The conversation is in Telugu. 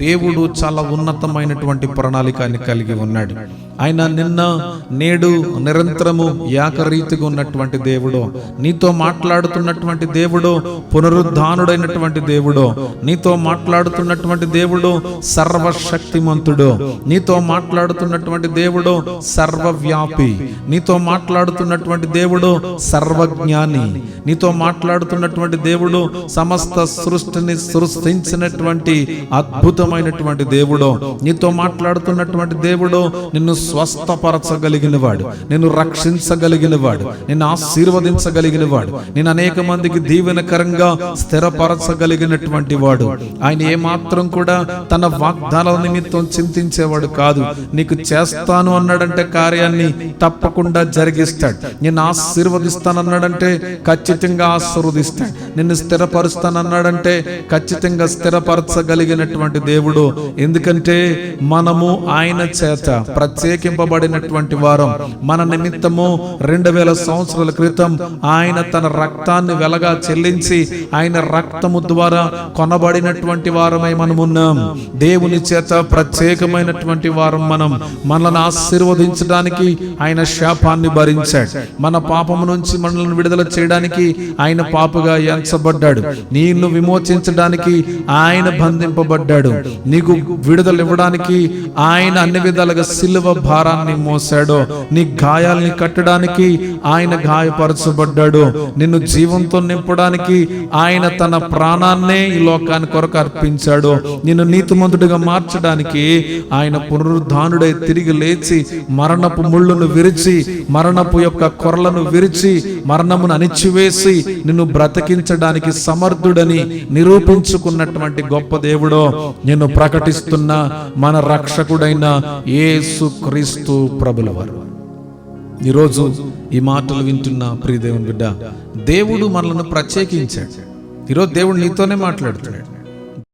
దేవుడు చాలా ఉన్నతమైనటువంటి ప్రణాళికని కలిగి ఉన్నాడు. ఆయన నిన్న నేడు నిరంతరము ఏకరీతిగా ఉన్నటువంటి దేవుడు. నీతో మాట్లాడుతున్నటువంటి దేవుడు పునరుద్ధానుడైనటువంటి దేవుడు. నీతో మాట్లాడుతున్నటువంటి దేవుడు సర్వశక్తిమంతుడు. నీతో మాట్లాడుతున్నటువంటి దేవుడు సర్వవ్యాపి. నీతో మాట్లాడుతున్నటువంటి దేవుడు సర్వజ్ఞాని. నీతో మాట్లాడుతున్నటువంటి దేవుడు సమస్త సృష్టిని సృష్టించినటువంటి అద్భుత అద్భుతమైనటువంటి దేవుడు నీతో మాట్లాడుతున్నటువంటి దేవుడు నిన్ను స్వస్థపరచగలిగిన వాడు నిన్ను రక్షించగలిగిన వాడు నిన్ను ఆశీర్వదించగలిగిన వాడు నేను అనేక మందికి దీవెనకరంగా స్థిరపరచగలిగినటువంటి వాడు. ఆయన ఏమాత్రం కూడా తన వాగ్దానాల నిమిత్తం చింతించేవాడు కాదు. నీకు చేస్తాను అన్నాడంటే కార్యాన్ని తప్పకుండా జరిగిస్తాడు. నిన్ను ఆశీర్వదిస్తానన్నాడంటే ఖచ్చితంగా ఆశీర్వదిస్తాడు. నిన్ను స్థిరపరుస్తానన్నాడంటే ఖచ్చితంగా స్థిరపరచగలిగినటువంటి దేవుడు. ఎందుకంటే మనము ఆయన చేత ప్రత్యేకింపబడినటువంటి వారం. మన నిమిత్తము రెండు వేల సంవత్సరాల క్రితం ఆయన తన రక్తాన్ని వెలగా చెల్లించి ఆయన రక్తము ద్వారా కొనబడినటువంటి వారమై మనం ఉన్నాం. దేవుని చేత ప్రత్యేకమైనటువంటి వారం మనం. మనల్ని ఆశీర్వదించడానికి ఆయన శాపాన్ని భరించాడు. మన పాపము నుంచి మనల్ని విడుదల చేయడానికి ఆయన పాపగా ఎంచబడ్డాడు. నిన్ను విమోచించడానికి ఆయన బంధింపబడ్డాడు. నీకు విడుదల ఇవ్వడానికి ఆయన అన్ని విధాలుగా సిల్వ భారాన్ని మోసాడు నీ గాయాల్ని కట్టడానికి ఆయన గాయపరచబడ్డాడు. నిన్ను జీవంతో నింపడానికి ఆయన తన ప్రాణాన్నే ఈ లోకాన్ని కొరకు అర్పించాడు. నిన్ను నీతిమంతుడిగా మార్చడానికి ఆయన పునరుద్ధానుడై తిరిగి లేచి మరణపు ముళ్ళును విరిచి మరణపు యొక్క కొరలను విరిచి మరణమును అణిచివేసి నిన్ను బ్రతికించడానికి సమర్థుడని నిరూపించుకున్నటువంటి గొప్ప దేవుడు. నిన్ను ప్రకటిస్తున్న మన రక్షకుడైన యేసు క్రీస్తు ప్రభుల వారు ఈరోజు ఈ మాటలు వింటున్న ప్రియదేవుని బిడ్డ దేవుడు మనల్ని ప్రత్యేకించాడు. ఈరోజు దేవుడు నీతోనే మాట్లాడుతున్నాడు.